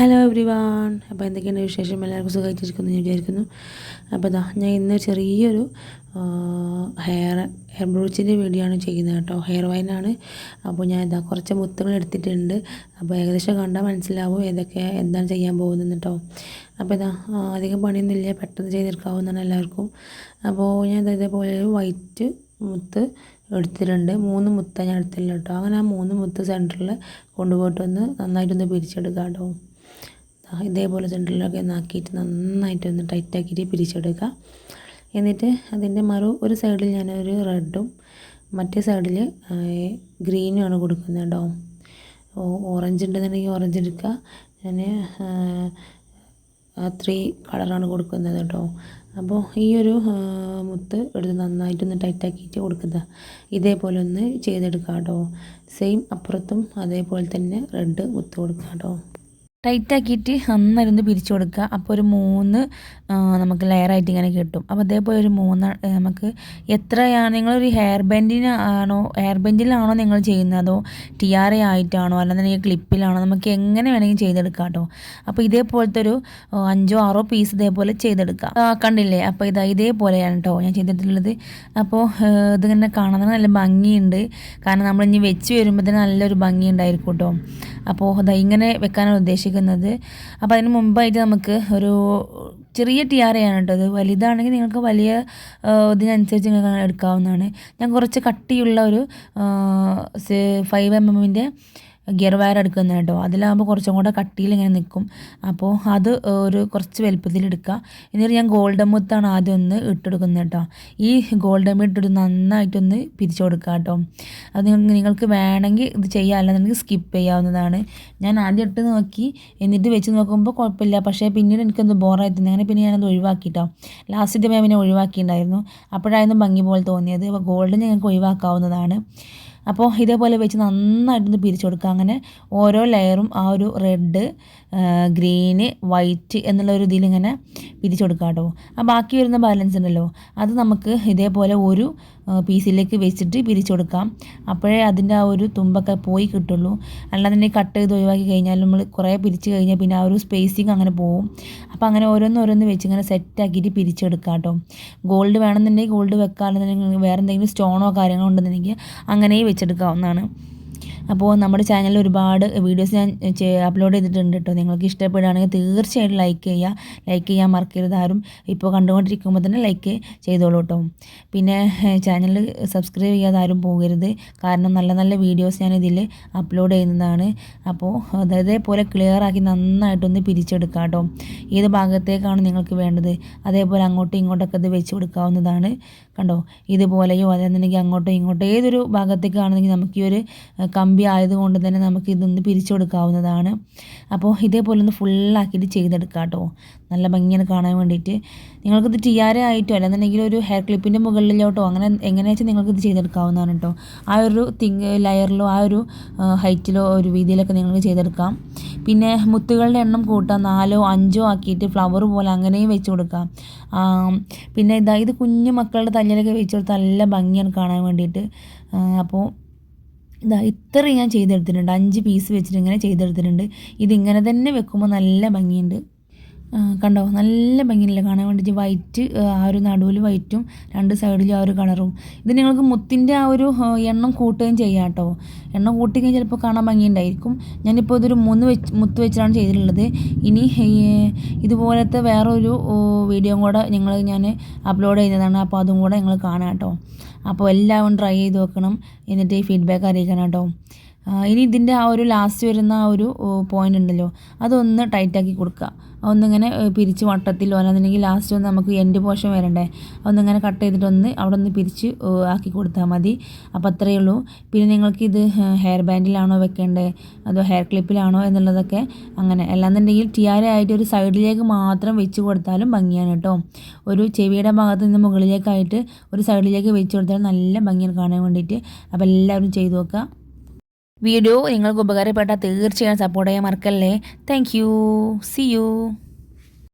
Hello every one അപ്പോൾ എന്തൊക്കെയാണ് വിശേഷം? എല്ലാവർക്കും സുഖമായിട്ടിരിക്കുന്നു ഞാൻ വിചാരിക്കുന്നു. അപ്പോൾ ഇതാ ഞാൻ ഇന്ന് ചെറിയൊരു ഹെയർ ഹെയർ ബ്രൂച്ചിന്റെ വീഡിയോ ആണ് ചെയ്യുന്നത് കേട്ടോ. ഹെയർ വൈനാണ് അപ്പോൾ ഞാൻ ഇതാ കുറച്ച് മുത്തുകൾ എടുത്തിട്ടുണ്ട്. അപ്പോൾ ഏകദേശം കണ്ടാൽ മനസ്സിലാവും ഏതൊക്കെ എന്താണ് ചെയ്യാൻ പോകുന്നത് കേട്ടോ. അപ്പോൾ ഇതാ അധികം പണിയൊന്നുമില്ല പെട്ടെന്ന് ചെയ്തെടുക്കാവുന്നതാണ് എല്ലാവർക്കും. അപ്പോൾ ഞാൻ ഇതേപോലെ ഒരു വൈറ്റ് മുത്ത് എടുത്തിട്ടുണ്ട്. മൂന്ന് മുത്ത ഞാൻ എടുത്തില്ല കേട്ടോ. അങ്ങനെ ആ മൂന്ന് മുത്ത് സെന്ററിൽ കൊണ്ടുപോയിട്ടൊന്ന് നന്നായിട്ടൊന്ന് പിരിച്ചെടുക്കാം കേട്ടോ. ഇതേപോലെ സെന്ററിലൊക്കെ നന്നായിട്ട് ഒന്ന് ടൈറ്റാക്കിയിട്ട് പിരിച്ചെടുക്കുക. എന്നിട്ട് അതിന്റെ മറു ഒരു സൈഡിൽ ഞാനൊരു റെഡും മറ്റേ സൈഡിൽ ഗ്രീനും ആണ് കൊടുക്കുന്നത് കേട്ടോ ഓറഞ്ച് ഉണ്ടെന്നുണ്ടെങ്കിൽ ഓറഞ്ച് എടുക്കുക. ഞാൻ ത്രീ കളറാണ് കൊടുക്കുന്നത് കേട്ടോ അപ്പോൾ ഈ ഒരു മുത്ത് എടുത്ത് നന്നായിട്ടൊന്ന് ടൈറ്റാക്കിയിട്ട് കൊടുക്കുക. ഇതേപോലെ ഒന്ന് ചെയ്തെടുക്കാം കേട്ടോ സെയിം അപ്പുറത്തും അതേപോലെ തന്നെ റെഡ് മുത്ത് കൊടുക്കാം കേട്ടോ ടൈറ്റാക്കിയിട്ട് നന്നായിരുന്നു പിരിച്ചു കൊടുക്കുക. അപ്പോൾ ഒരു മൂന്ന് നമുക്ക് ലെയറായിട്ട് ഇങ്ങനെ കിട്ടും. അപ്പോൾ അതേപോലെ ഒരു മൂന്ന് നമുക്ക് എത്രയാണ് നിങ്ങളൊരു ഹെയർ ബാൻഡിന് ആണോ ഹെയർ ബാൻഡിലാണോ നിങ്ങൾ ചെയ്യുന്നത്? അതോ ടി ആർ എ ആയിട്ടാണോ? അല്ലെന്നുണ്ടെങ്കിൽ ക്ലിപ്പിലാണോ നമുക്ക് എങ്ങനെ വേണമെങ്കിലും ചെയ്തെടുക്കാം കേട്ടോ. അപ്പോൾ ഇതേപോലത്തെ ഒരു അഞ്ചോ ആറോ പീസ് ഇതേപോലെ ചെയ്തെടുക്കാം. കണ്ടില്ലേ? അപ്പോൾ ഇതാ ഇതേപോലെയാണ് കേട്ടോ ഞാൻ ചെയ്തിട്ടുള്ളത്. അപ്പോൾ ഇതിങ്ങനെ കാണുന്നത് നല്ല ഭംഗിയുണ്ട്. കാരണം നമ്മൾ ഇനി വെച്ച് വരുമ്പോൾ തന്നെ നല്ലൊരു ഭംഗി ഉണ്ടായിരിക്കും കേട്ടോ. അപ്പോൾ അതാ ഇങ്ങനെ വെക്കാനാണ് ഉദ്ദേശിക്കുന്നത്. അപ്പോൾ അതിന് മുമ്പായിട്ട് നമുക്ക് ഒരു ചെറിയ ടിയാറയാണ് കേട്ടോ അത് വലുതാണെങ്കിൽ നിങ്ങൾക്ക് വലിയ ഇതിനനുസരിച്ച് നിങ്ങൾക്ക് എടുക്കാവുന്നതാണ്. ഞാൻ കുറച്ച് കട്ടിയുള്ള ഒരു ഫൈവ് എം എമ്മിന്റെ ഗിയർ വയർ എടുക്കുന്നത് കേട്ടോ. അതിലാകുമ്പോൾ കുറച്ചും കൂടെ കട്ടിയിൽ ഇങ്ങനെ നിൽക്കും അപ്പോൾ അത് ഒരു കുറച്ച് വലുപ്പത്തിൽ എടുക്കുക. എന്നിട്ട് ഞാൻ ഗോൾഡൻ മുത്താണ് ആദ്യം ഒന്ന് ഇട്ടെടുക്കുന്നത് കേട്ടോ. ഈ ഗോൾഡൻ മുത്ത് ഇട്ടിട്ട് നന്നായിട്ടൊന്ന് പിരിച്ചു കൊടുക്കുക കേട്ടോ. അത് നിങ്ങൾക്ക് വേണമെങ്കിൽ ഇത് ചെയ്യാം. നിങ്ങൾക്ക് സ്കിപ്പ് ചെയ്യാവുന്നതാണ്. ഞാൻ ആദ്യം ഇട്ട് നോക്കി. എന്നിട്ട് വെച്ച് നോക്കുമ്പോൾ കുഴപ്പമില്ല. പക്ഷേ പിന്നീട് എനിക്കൊന്ന് ബോറായി തന്നെ. അങ്ങനെ പിന്നെ ഞാനത് ഒഴിവാക്കിട്ടോ ലാസ്റ്റ് ഞാൻ പിന്നെ ഒഴിവാക്കിയിട്ടുണ്ടായിരുന്നു. അപ്പോഴായിരുന്നു ഭംഗി പോലെ തോന്നിയത്. അപ്പോൾ ഗോൾഡ് ഞങ്ങൾക്ക് ഒഴിവാക്കാവുന്നതാണ്. അപ്പോൾ ഇതേപോലെ വെച്ച് നന്നായിട്ടൊന്ന് പിരിച്ചു കൊടുക്കുക അങ്ങനെ ഓരോ ലെയറും ആ ഒരു റെഡ് ഗ്രീന് വൈറ്റ് എന്നുള്ള ഒരു ഇതിലിങ്ങനെ പിരിച്ചു കൊടുക്കുക കേട്ടോ. ആ ബാക്കി വരുന്ന ബാലൻസ് ഉണ്ടല്ലോ. അത് നമുക്ക് ഇതേപോലെ ഒരു പീസിലേക്ക് വെച്ചിട്ട് പിരിച്ചു കൊടുക്കാം അപ്പോഴേ അതിന്റെ ആ ഒരു തുമ്പൊക്കെ പോയി കിട്ടുള്ളൂ. അല്ലാതെ തന്നെ കട്ട് ചെയ്ത് ഒഴിവാക്കി കഴിഞ്ഞാൽ നമ്മൾ കുറേ പിരിച്ച് കഴിഞ്ഞാൽ പിന്നെ ആ ഒരു സ്പേസിങ് അങ്ങനെ പോവും. അപ്പോൾ അങ്ങനെ ഓരോന്ന് ഓരോന്ന് വെച്ച് ഇങ്ങനെ സെറ്റാക്കിയിട്ട് പിരിച്ചെടുക്കാം കേട്ടോ. ഗോൾഡ് വേണമെന്നുണ്ടെങ്കിൽ ഗോൾഡ് വെക്കാറുണ്ടെന്നുണ്ടെങ്കിൽ വേറെ എന്തെങ്കിലും സ്റ്റോണോ കാര്യങ്ങളോ ഉണ്ടെന്നുണ്ടെങ്കിൽ അങ്ങനെ വെച്ചെടുക്കാവുന്നതാണ്. അപ്പോൾ നമ്മുടെ ചാനലിൽ ഒരുപാട് വീഡിയോസ് ഞാൻ അപ്ലോഡ് ചെയ്തിട്ടുണ്ട് കേട്ടോ നിങ്ങൾക്ക് ഇഷ്ടപ്പെടുകയാണെങ്കിൽ തീർച്ചയായിട്ടും ലൈക്ക് ചെയ്യുക ലൈക്ക് ചെയ്യാൻ മറക്കരുത് ആരും. ഇപ്പോൾ കണ്ടുകൊണ്ടിരിക്കുമ്പോൾ തന്നെ ലൈക്ക് ചെയ്തോളൂ കേട്ടോ പിന്നെ ചാനൽ സബ്സ്ക്രൈബ് ചെയ്യാതെ ആരും പോകരുത്. കാരണം നല്ല നല്ല വീഡിയോസ് ഞാൻ ഇതിൽ അപ്ലോഡ് ചെയ്യുന്നതാണ്. അപ്പോൾ അതേപോലെ ക്ലിയർ ആക്കി നന്നായിട്ടൊന്ന് പിരിച്ചെടുക്കാം കേട്ടോ ഏത് ഭാഗത്തേക്കാണ് നിങ്ങൾക്ക് വേണ്ടത്? അതേപോലെ അങ്ങോട്ടും ഇങ്ങോട്ടൊക്കെ ഇത് വെച്ച് കൊടുക്കാവുന്നതാണ്. കണ്ടോ? ഇതുപോലെയോ അതെന്നുണ്ടെങ്കിൽ അങ്ങോട്ടോ ഇങ്ങോട്ടോ ഏതൊരു ഭാഗത്തേക്കാണെന്നെങ്കിൽ നമുക്ക് ഈ ഒരു കമ്പി ആയതുകൊണ്ട് തന്നെ നമുക്ക് ഇതൊന്ന് പിരിച്ചു കൊടുക്കാവുന്നതാണ് അപ്പോൾ ഇതേപോലെ ഒന്ന് ഫുള്ളാക്കിയിട്ട് ചെയ്തെടുക്കാം കേട്ടോ. നല്ല ഭംഗിയാണ് കാണാൻ വേണ്ടിയിട്ട്. നിങ്ങൾക്കിത് ടിയാര ആയിട്ടോ അല്ലെന്നുണ്ടെങ്കിൽ ഒരു ഹെയർ ക്ലിപ്പിന്റെ മുകളിലോട്ടോ അങ്ങനെ എങ്ങനെയാ വെച്ചാൽ നിങ്ങൾക്കിത് ചെയ്തെടുക്കാവുന്നതാണ് കേട്ടോ. ആ ഒരു തിങ് ലെയറിലോ ആ ഒരു ഹൈറ്റിലോ ഒരു രീതിയിലൊക്കെ നിങ്ങൾക്ക് ചെയ്തെടുക്കാം. പിന്നെ മുത്തുകളുടെ എണ്ണം കൂട്ടാം. നാലോ അഞ്ചോ ആക്കിയിട്ട് ഫ്ലവർ പോലെ അങ്ങനെയും വെച്ച് കൊടുക്കാം. പിന്നെ ഇതാ ഇത് കുഞ്ഞു മക്കളുടെ തല്ലിലൊക്കെ വെച്ച് കൊടുത്താൽ നല്ല ഭംഗിയാണ് കാണാൻ വേണ്ടിയിട്ട്. അപ്പോൾ ഇതാ ഇത്ര ഞാൻ ചെയ്തെടുത്തിട്ടുണ്ട്. അഞ്ച് പീസ് വെച്ചിട്ട് ഇങ്ങനെ ചെയ്തെടുത്തിട്ടുണ്ട്. ഇതിങ്ങനെ തന്നെ വെക്കുമ്പോൾ നല്ല ഭംഗിയുണ്ട്. കണ്ടോ? നല്ല ഭംഗിയില്ല കാണാൻ വേണ്ടി വൈറ്റ് ആ ഒരു നടുവിൽ വൈറ്റും രണ്ട് സൈഡിലും ആ ഒരു കളറും ഇത് നിങ്ങൾക്ക് മുത്തിന്റെ ആ ഒരു എണ്ണം കൂട്ടുകയും ചെയ്യാം കേട്ടോ. എണ്ണം കൂട്ടുകയും ചിലപ്പോൾ കാണാൻ ഭംഗിയുണ്ടായിരിക്കും. ഞാനിപ്പോൾ ഇതൊരു മൂന്ന് വെച്ച് മുത്ത് വെച്ചിട്ടാണ് ചെയ്തിട്ടുള്ളത്. ഇനി ഇതുപോലത്തെ വേറൊരു വീഡിയോ കൂടെ ഞങ്ങൾ ഞാൻ അപ്ലോഡ് ചെയ്യുന്നതാണ് അപ്പോൾ അതും കൂടെ നിങ്ങൾ കാണാം കേട്ടോ. അപ്പോൾ എല്ലാവരും ട്രൈ ചെയ്ത് നോക്കണം. എന്നിട്ട് ഫീഡ്ബാക്ക് അറിയിക്കണം കേട്ടോ. ഇനി ഇതിന്റെ ആ ഒരു ലാസ്റ്റ് വരുന്ന ആ ഒരു പോയിന്റ് ഉണ്ടല്ലോ അതൊന്ന് ടൈറ്റാക്കി കൊടുക്കുക. ഒന്നിങ്ങനെ പിരിച്ച് വട്ടത്തിലോ അല്ലാന്നുണ്ടെങ്കിൽ ലാസ്റ്റ് ഒന്ന് നമുക്ക് എൻഡ് പോഷൻ വരണ്ടേ. ഒന്നിങ്ങനെ കട്ട് ചെയ്തിട്ടൊന്ന് അവിടെ ഒന്ന് പിരിച്ച് ആക്കി കൊടുത്താൽ മതി. അപ്പോൾ അത്രയേ ഉള്ളൂ. പിന്നെ നിങ്ങൾക്ക് ഇത് ഹെയർ ബാൻഡിലാണോ വെക്കേണ്ടത് അതോ ഹെയർ ക്ലിപ്പിലാണോ എന്നുള്ളതൊക്കെ അങ്ങനെ. അല്ലാന്നുണ്ടെങ്കിൽ ടിയാര ആയിട്ട് ഒരു സൈഡിലേക്ക് മാത്രം വെച്ച് കൊടുത്താലും ഭംഗിയാണ് കേട്ടോ. ഒരു ചെവിയുടെ ഭാഗത്ത് നിന്ന് മുകളിലേക്കായിട്ട് ഒരു സൈഡിലേക്ക് വെച്ച് കൊടുത്താൽ നല്ല ഭംഗിയാണ് കാണാൻ വേണ്ടിയിട്ട്. അപ്പോൾ എല്ലാവരും ചെയ്തു നോക്കുക. വീഡിയോ നിങ്ങൾക്ക് ഉപകാരപ്പെട്ട തീർച്ചയായും സപ്പോർട്ട് ചെയ്യാൻ മറക്കല്ലേ. Thank you C U